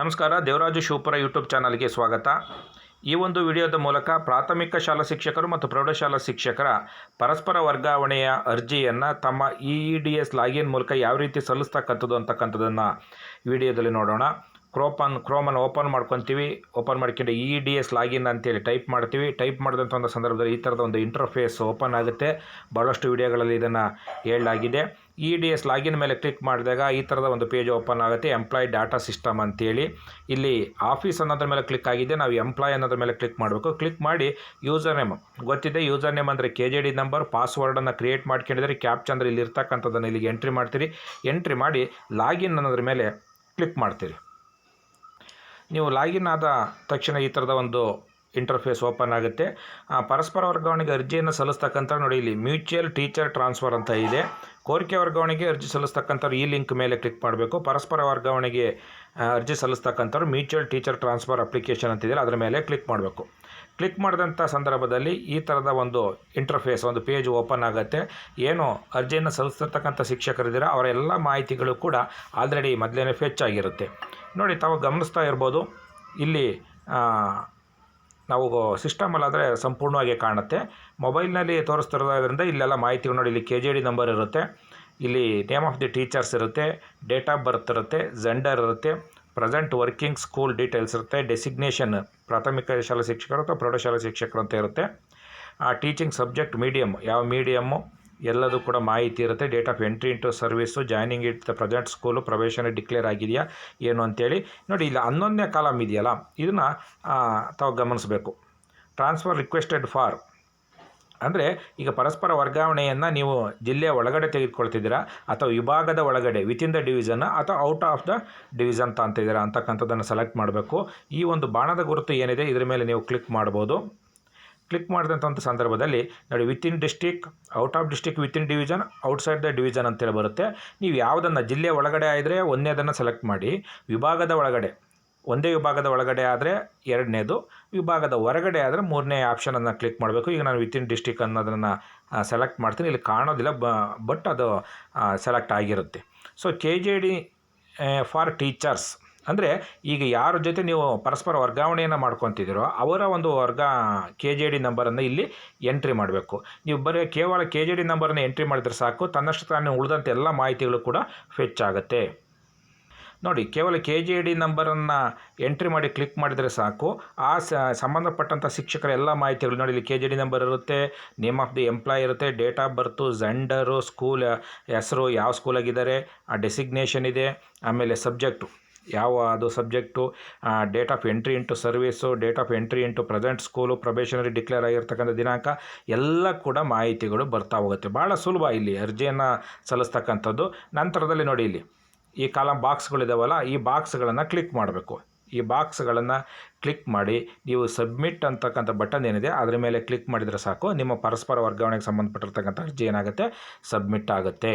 ನಮಸ್ಕಾರ, ದೇವರಾಜು ಶಿವಪುರ ಯೂಟ್ಯೂಬ್ ಚಾನಲ್ಗೆ ಸ್ವಾಗತ. ಈ ಒಂದು ವಿಡಿಯೋದ ಮೂಲಕ ಪ್ರಾಥಮಿಕ ಶಾಲಾ ಶಿಕ್ಷಕರು ಮತ್ತು ಪ್ರೌಢಶಾಲಾ ಶಿಕ್ಷಕರ ಪರಸ್ಪರ ವರ್ಗಾವಣೆಯ ಅರ್ಜಿಯನ್ನು ತಮ್ಮ E E D S login ಮೂಲಕ ಯಾವ ರೀತಿ ಸಲ್ಲಿಸ್ತಕ್ಕಂಥದ್ದು ಅಂತಕ್ಕಂಥದ್ದನ್ನು ವಿಡಿಯೋದಲ್ಲಿ ನೋಡೋಣ. ಕ್ರೋಪನ್ ಕ್ರೋಮನ್ನು ಓಪನ್ ಮಾಡ್ಕೊತೀವಿ. ಓಪನ್ ಮಾಡ್ಕೊಂಡು ಇ ಡಿ ಎಸ್ ಲಾಗಿನ್ ಅಂತೇಳಿ ಟೈಪ್ ಮಾಡ್ತೀವಿ. ಟೈಪ್ ಮಾಡಿದಂಥ ಒಂದು ಸಂದರ್ಭದಲ್ಲಿ ಈ ಥರದ ಒಂದು ಇಂಟರ್ಫೇಸ್ ಓಪನ್ ಆಗುತ್ತೆ. ಭಾಳಷ್ಟು ವಿಡಿಯೋಗಳಲ್ಲಿ ಇದನ್ನು ಹೇಳಲಾಗಿದೆ. ಇ ಡಿ ಎಸ್ ಲಾಗಿನ್ ಮೇಲೆ ಕ್ಲಿಕ್ ಮಾಡಿದಾಗ ಈ ಥರದ ಒಂದು ಪೇಜ್ ಓಪನ್ ಆಗುತ್ತೆ ಎಂಪ್ಲಾಯ್ ಡಾಟಾ ಸಿಸ್ಟಮ್ ಅಂತೇಳಿ. ಇಲ್ಲಿ ಆಫೀಸ್ ಅನ್ನೋದ್ರ ಮೇಲೆ ಕ್ಲಿಕ್ ಆಗಿದೆ, ನಾವು ಎಂಪ್ಲಾಯ್ ಅನ್ನೋದ್ರ ಮೇಲೆ ಕ್ಲಿಕ್ ಮಾಡಬೇಕು. ಕ್ಲಿಕ್ ಮಾಡಿ ಯೂಸರ್ ನೇಮ್ ಗೊತ್ತಿದೆ ಯೂಸರ್ ನೇಮ್ ಅಂದರೆ ಕೆ ಜೆ ಡಿ ನಂಬರ್ ಪಾಸ್ವರ್ಡನ್ನು ಕ್ರಿಯೇಟ್ ಮಾಡ್ಕೊಂಡಿದ್ರೆ ಕ್ಯಾಪ್ಚ್ ಅಂದರೆ ಇಲ್ಲಿ ಇರ್ತಕ್ಕಂಥದ್ದನ್ನು ಇಲ್ಲಿಗೆ ಎಂಟ್ರಿ ಮಾಡ್ತೀರಿ. ಎಂಟ್ರಿ ಮಾಡಿ ಲಾಗಿನ್ ಅನ್ನೋದ್ರ ಮೇಲೆ ಕ್ಲಿಕ್ ಮಾಡ್ತೀರಿ. ನೀವು ಲಾಗಿನ್ ಆದ ತಕ್ಷಣ ಈ ಥರದ ಒಂದು ಇಂಟರ್ಫೇಸ್ ಓಪನ್ ಆಗುತ್ತೆ. ಪರಸ್ಪರ ವರ್ಗಾವಣೆಗೆ ಅರ್ಜಿಯನ್ನು ಸಲ್ಲಿಸ್ತಕ್ಕಂಥ ನೋಡಿ ಇಲ್ಲಿ ಮ್ಯೂಚುಯಲ್ ಟೀಚರ್ ಟ್ರಾನ್ಸ್ಫರ್ ಅಂತ ಇದೆ. ಕೋರಿಕೆ ವರ್ಗಾವಣೆಗೆ ಅರ್ಜಿ ಸಲ್ಲಿಸ್ತಕ್ಕಂಥವ್ರು ಈ ಲಿಂಕ್ ಮೇಲೆ ಕ್ಲಿಕ್ ಮಾಡಬೇಕು. ಪರಸ್ಪರ ವರ್ಗಾವಣೆಗೆ ಅರ್ಜಿ ಸಲ್ಲಿಸ್ತಕ್ಕಂಥವ್ರು ಮ್ಯೂಚುವಲ್ ಟೀಚರ್ ಟ್ರಾನ್ಸ್ಫರ್ ಅಪ್ಲಿಕೇಶನ್ ಅಂತಿದೆ ಅದರ ಮೇಲೆ ಕ್ಲಿಕ್ ಮಾಡಬೇಕು. ಕ್ಲಿಕ್ ಮಾಡಿದಂಥ ಸಂದರ್ಭದಲ್ಲಿ ಈ ಥರದ ಒಂದು ಇಂಟರ್ಫೇಸ್ ಒಂದು ಪೇಜ್ ಓಪನ್ ಆಗುತ್ತೆ. ಏನು ಅರ್ಜಿಯನ್ನು ಸಲ್ಲಿಸ್ತಕ್ಕಂಥ ಶಿಕ್ಷಕರಿದ್ದೀರ, ಅವರ ಎಲ್ಲ ಮಾಹಿತಿಗಳು ಕೂಡ ಆಲ್ರೆಡಿ ಮೊದಲೇ ಫೆಚ್ ಆಗಿರುತ್ತೆ. ನೋಡಿ ತಾವು ಗಮನಿಸ್ತಾ ಇರ್ಬೋದು, ಇಲ್ಲಿ ನಾವು ಸಿಸ್ಟಮಲ್ಲಾದರೆ ಸಂಪೂರ್ಣವಾಗಿ ಕಾಣುತ್ತೆ. ಮೊಬೈಲ್ನಲ್ಲಿ ತೋರಿಸ್ತಿರೋದ್ರಿಂದ ಇಲ್ಲೆಲ್ಲ ಮಾಹಿತಿಗಳು ನೋಡಿ, ಇಲ್ಲಿ ಕೆ ಜಿ ಡಿ ನಂಬರ್ ಇರುತ್ತೆ. ಇಲ್ಲಿ ನೇಮ್ ಆಫ್ ದಿ ಟೀಚರ್ಸ್ ಇರುತ್ತೆ ಡೇಟ್ ಆಫ್ ಬರ್ತ್ ಇರುತ್ತೆ ಜೆಂಡರ್ ಇರುತ್ತೆ ಪ್ರೆಸೆಂಟ್ ವರ್ಕಿಂಗ್ ಸ್ಕೂಲ್ ಡೀಟೇಲ್ಸ್ ಇರುತ್ತೆ ಡೆಸಿಗ್ನೇಷನ್ ಪ್ರಾಥಮಿಕ ಶಾಲಾ ಶಿಕ್ಷಕರು ಅಥವಾ ಪ್ರೌಢಶಾಲಾ ಶಿಕ್ಷಕರು ಅಂತ ಇರುತ್ತೆ. ಆ ಟೀಚಿಂಗ್ ಸಬ್ಜೆಕ್ಟ್ ಮೀಡಿಯಮ್ ಯಾವ ಮೀಡಿಯಮ್ಮು ಎಲ್ಲದೂ ಕೂಡ ಮಾಹಿತಿ ಇರುತ್ತೆ. Date of entry into service joining it the present school ಪ್ರವೇಶನ declare ಆಗಿದೆಯಾ, ಏನು ಅಂತೇಳಿ ನೋಡಿ, ಇಲ್ಲ, ಹನ್ನೊಂದನೇ ಕಾಲಮ್ ಇದೆಯಲ್ಲ, ಇದನ್ನು ತಾವು ಗಮನಿಸಬೇಕು. ಟ್ರಾನ್ಸ್ಫರ್ ರಿಕ್ವೆಸ್ಟೆಡ್ ಫಾರ್ ಅಂದರೆ, ಈಗ ಪರಸ್ಪರ ವರ್ಗಾವಣೆಯನ್ನು ನೀವು ಜಿಲ್ಲೆಯ ಒಳಗಡೆ ತೆಗೆದುಕೊಳ್ತಿದ್ದೀರಾ, ಅಥವಾ ವಿಭಾಗದ ಒಳಗಡೆ ವಿತಿನ್ ದ ಡಿವಿಷನ್ ಅಥವಾ ಔಟ್ ಆಫ್ ದ ಡಿವಿಷನ್ ಅಂತ ಅಂತಿದ್ದೀರಾ ಅಂತಕ್ಕಂಥದ್ದನ್ನು ಸೆಲೆಕ್ಟ್ ಮಾಡಬೇಕು. ಈ ಒಂದು ಬಾಣದ ಗುರುತು ಏನಿದೆ, ಇದರ ಮೇಲೆ ನೀವು ಕ್ಲಿಕ್ ಮಾಡ್ಬೋದು. ಕ್ಲಿಕ್ ಮಾಡಿದಂಥ ಸಂದರ್ಭದಲ್ಲಿ ನೋಡಿ within district out of district within division outside the division ಅಂತೇಳಿ ಬರುತ್ತೆ. ನೀವು ಯಾವುದನ್ನು ಜಿಲ್ಲೆ ಒಳಗಡೆ ಆದರೆ ಒಂದನೇದನ್ನು ಸೆಲೆಕ್ಟ್ ಮಾಡಿ. ವಿಭಾಗದ ಒಳಗಡೆ, ಒಂದೇ ವಿಭಾಗದ ಒಳಗಡೆ ಆದರೆ ಎರಡನೇದು, ವಿಭಾಗದ ಹೊರಗಡೆ ಆದರೆ ಮೂರನೇ ಆಪ್ಷನನ್ನು ಕ್ಲಿಕ್ ಮಾಡಬೇಕು. ಈಗ ನಾನು ವಿತಿನ್ ಡಿಸ್ಟಿಕ್ ಅನ್ನೋದನ್ನು ಸೆಲೆಕ್ಟ್ ಮಾಡ್ತೀನಿ. ಇಲ್ಲಿ ಕಾಣೋದಿಲ್ಲ ಬಟ್ ಅದು ಸೆಲೆಕ್ಟ್ ಆಗಿರುತ್ತೆ. So K J D for teachers ಅಂದರೆ ಈಗ ಯಾರ ಜೊತೆ ನೀವು ಪರಸ್ಪರ ವರ್ಗಾವಣೆಯನ್ನು ಮಾಡ್ಕೊತಿದ್ದೀರೋ ಅವರ ಒಂದು ವರ್ಗ ಕೆ ಜೆ ಡಿ ನಂಬರನ್ನು ಇಲ್ಲಿ ಎಂಟ್ರಿ ಮಾಡಬೇಕು. ನೀವು ಬರೀ ಕೇವಲ ಕೆ ಜೆ ಡಿ ನಂಬರನ್ನು ಎಂಟ್ರಿ ಮಾಡಿದರೆ ಸಾಕು ತನ್ನಷ್ಟು ತಾನೇ ಉಳಿದಂಥ ಎಲ್ಲ ಮಾಹಿತಿಗಳು ಕೂಡ ಫೆಚ್ ಆಗುತ್ತೆ. ನೋಡಿ, ಕೇವಲ ಕೆ ಜಿ ಡಿ ನಂಬರನ್ನು ಎಂಟ್ರಿ ಮಾಡಿ ಕ್ಲಿಕ್ ಮಾಡಿದರೆ ಸಾಕು. ಆ ಸಂಬಂಧಪಟ್ಟಂಥ ಶಿಕ್ಷಕರ ಎಲ್ಲ ಮಾಹಿತಿಗಳು ನೋಡಿ, ಇಲ್ಲಿ ಕೆ ಜಿ ಡಿ ನಂಬರ್ ಇರುತ್ತೆ ನೇಮ್ ಆಫ್ ದಿ ಎಂಪ್ಲಾಯ್ ಇರುತ್ತೆ date of birth gender school ಹೆಸರು, ಯಾವ ಸ್ಕೂಲಾಗಿದ್ದಾರೆ ಆ ಡೆಸಿಗ್ನೇಷನ್ ಇದೆ, ಆಮೇಲೆ ಸಬ್ಜೆಕ್ಟು ಯಾವ ಅದು subject? Date of entry into service date of entry into present school probationary declare ಆಗಿರ್ತಕ್ಕಂಥ ದಿನಾಂಕ, ಎಲ್ಲ ಕೂಡ ಮಾಹಿತಿಗಳು ಬರ್ತಾ ಹೋಗುತ್ತೆ. ಭಾಳ ಸುಲಭ ಇಲ್ಲಿ ಅರ್ಜಿಯನ್ನು ಸಲ್ಲಿಸ್ತಕ್ಕಂಥದ್ದು. ನಂತರದಲ್ಲಿ ನೋಡಿ ಇಲ್ಲಿ, ಈ ಕಾಲಮ್ ಬಾಕ್ಸ್ಗಳಿದಾವಲ್ಲ, ಈ ಬಾಕ್ಸ್ಗಳನ್ನು ಕ್ಲಿಕ್ ಮಾಡಬೇಕು. ಈ ಬಾಕ್ಸ್ಗಳನ್ನು ಕ್ಲಿಕ್ ಮಾಡಿ, ನೀವು ಸಬ್ಮಿಟ್ ಅಂತಕ್ಕಂಥ ಬಟನ್ ಏನಿದೆ, ಅದರ ಮೇಲೆ ಕ್ಲಿಕ್ ಮಾಡಿದರೆ ಸಾಕು. ನಿಮ್ಮ ಪರಸ್ಪರ ವರ್ಗಾವಣೆಗೆ ಸಂಬಂಧಪಟ್ಟಿರ್ತಕ್ಕಂಥ ಅರ್ಜಿ ಏನಾಗುತ್ತೆ? ಸಬ್ಮಿಟ್ ಆಗುತ್ತೆ.